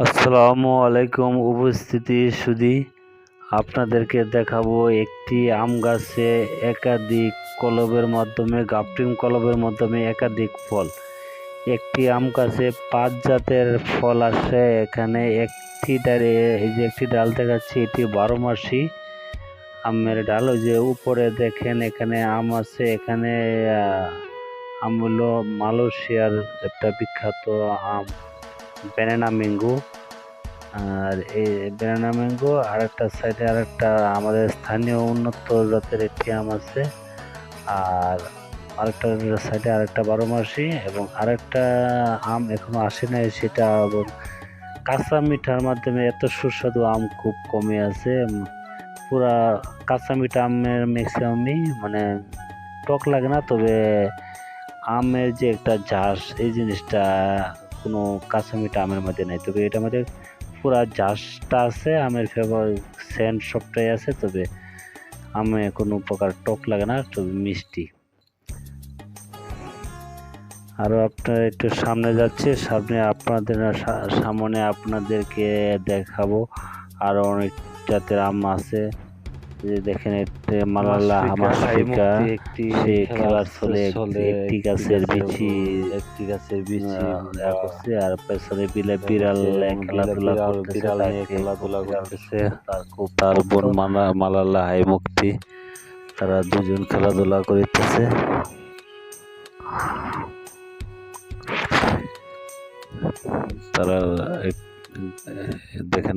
আসসালামু আলাইকুম উপস্থিতি সুধী আপনাদেরকে দেখাবো একটি আম গাছে একাধিক কলবের মাধ্যমে গাপটিং কলবের মাধ্যমে একাধিক ফল। একটি আম গাছে পাঁচ জাতের ফল আসে। এখানে একটি ডালে, এই যে একটি ডাল দেখাচ্ছি, এটি বারো মাসি আমের ডাল। ওই যে উপরে দেখেন, এখানে আম আছে। এখানে আম হলো মালয়েশিয়ার একটা বিখ্যাত আম। ব্যানানা ম্যাঙ্গো আর এই ব্যানানা ম্যাঙ্গো আর একটা সাইডে আর একটা আমাদের স্থানীয় উন্নত জাতের একটি আম আছে। আর আরেকটা সাইডে আরেকটা বারো মাসি এবং আরেকটা আম এখনও আসে নাই, সেটা এবং কাঁচা মিঠার মাধ্যমে এত সুস্বাদু আম খুব কমে আছে। পুরা কাঁচা মিঠা আমের ম্যাক্সিমামই মানে টক লাগে না, তবে আমের যে একটা ঝাঁস, এই জিনিসটা কোনো কাঁচা মিঠা আমের মধ্যে নেই। তবে এটার মধ্যে পুরা ঝাঁসটা আছে, আমের ফ্লেভার সেন্ট সবটাই আছে, তবে আমে কোনো প্রকার টক লাগে না, তবে মিষ্টি। আরও আপনার একটু সামনে যাচ্ছে, সামনে আপনাদের সামনে আপনাদেরকে দেখাবো আরও অনেক জাতের আম আছে। যে দেখেন একটি মালালা হামাশিকা সে খেলার ফলে একটি গাছের বিচি একটি গাছের বিচি করছে। আর পেছনে বিলে বিড়াল খেলাধুলা করতেছে খেলাধুলা করতেছে। তার খুব তার বোন মালা মালালা হাই মুক্তি। তারা দুজন খেলাধুলা করিতেছে। তারা দেখেন